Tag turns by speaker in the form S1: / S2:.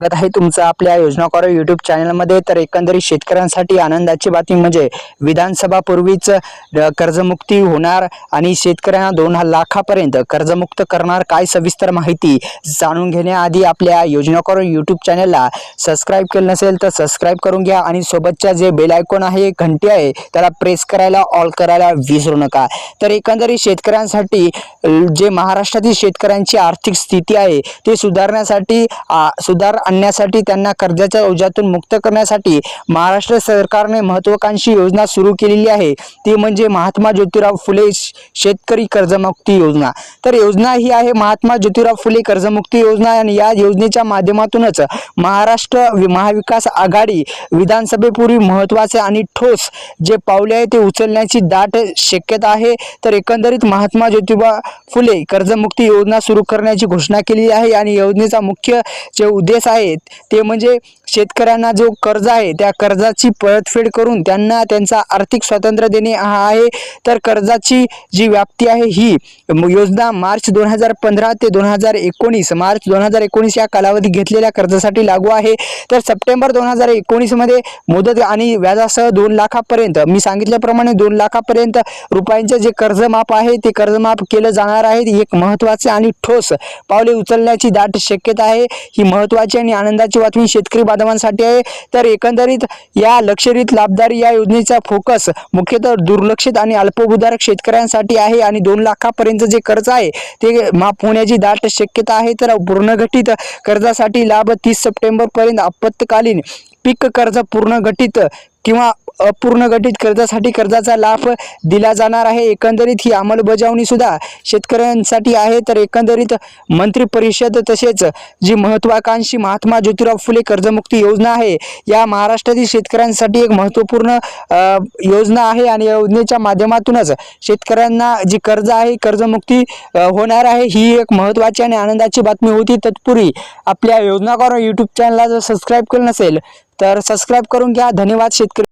S1: स्वागत आहे तुमचं आपल्या योजनाकार युट्यूब चॅनलमध्ये तर एकंदरीत शेतकऱ्यांसाठी आनंदाची बातमी म्हणजे विधानसभा पूर्वीच कर्जमुक्ती होणार आणि शेतकऱ्यांना दोन लाखापर्यंत कर्जमुक्त करणार काय सविस्तर माहिती जाणून घेण्याआधी आपल्या योजनाकार युट्यूब चॅनलला सबस्क्राईब केलं नसेल तर सबस्क्राईब करून घ्या आणि सोबतच्या जे बेल आयकॉन आहे घंटी आहे त्याला प्रेस करायला ऑल करायला विसरू नका. तर एकंदरीत शेतकऱ्यांसाठी जे महाराष्ट्रातील शेतकऱ्यांची आर्थिक स्थिती आहे ते सुधारण्यासाठी सुधार आणण्यासाठी त्यांना कर्जाच्या ओझ्यातून मुक्त करण्यासाठी महाराष्ट्र सरकारने महत्वाकांक्षी योजना सुरू केलेली आहे. ती म्हणजे महात्मा ज्योतिराव फुले शेतकरी कर्जमुक्ती योजना. तर योजना ही आहे महात्मा ज्योतिराव फुले कर्जमुक्ती योजना आणि या योजनेच्या माध्यमातूनच महाराष्ट्र महाविकास आघाडी विधानसभेपूर्वी महत्त्वाचे आणि ठोस जे पावले आहे ते उचलण्याची दाट शक्यता आहे. तर एकंदरीत महात्मा ज्योतिबा फुले कर्जमुक्ती योजना सुरू करण्याची घोषणा केली आहे आणि योजनेचा मुख्य जे उद्देश आहेत ते म्हणजे शेतकऱ्यांना जो कर्ज आहे त्या कर्जाची परतफेड करून त्यांना त्यांचा आर्थिक स्वातंत्र्य देणे हा आहे. तर कर्जाची जी व्याप्ती आहे ही योजना मार्च दोन हजार पंधरा ते दोन हजार एकोणीस मार्च दोन हजार एकोणीस या कालावधीत घेतलेल्या कर्जासाठी लागू आहे. तर सप्टेंबर दोन हजार एकोणीसमध्ये मुदत आणि व्याजासह दोन लाखापर्यंत मी सांगितल्याप्रमाणे दोन लाखापर्यंत रुपयांचे जे कर्जमाफ आहे ते कर्जमाफ केलं जाणार आहे. ही एक महत्त्वाचे आणि ठोस पावले उचलण्याची दाट शक्यता आहे. ही महत्त्वाची आणि आनंदाची बातमी शेतकरी बांधवांसाठी आहे. तर एकंदरीत या लक्षरीत लाभदारी या योजनेचा फोकस मुख्यतः दुर्लक्षित आणि अल्पभूधारक शेतकऱ्यांसाठी आहे आणि दोन लाखापर्यंत जे कर्ज आहे ते माफ होण्याची दाट शक्यता आहे. तर पूर्णघटित कर्जासाठी लाभ तीस सप्टेंबरपर्यंत आपत्कालीन पीक कर्ज पूर्णगठित किंवा अपूर्णगटित कर्जासाठी कर्जाचा लाभ दिला जाणार आहे. एकंदरीत ही अंमलबजावणीसुद्धा शेतकऱ्यांसाठी आहे. तर एकंदरीत मंत्री परिषद तसेच जी महत्वाकांक्षी महात्मा ज्योतिराव फुले कर्जमुक्ती योजना आहे या महाराष्ट्रातील शेतकऱ्यांसाठी एक महत्त्वपूर्ण योजना आहे आणि या योजनेच्या माध्यमातूनच शेतकऱ्यांना जी कर्ज आहे कर्जमुक्ती होणार आहे ही एक महत्त्वाची आणि आनंदाची बातमी होती. तत्पूर्वी आपल्या योजनाकार यूट्यूब चॅनलला जर सबस्क्राईब केलं नसेल तर सबस्क्राईब करून घ्या. धन्यवाद शेतकरी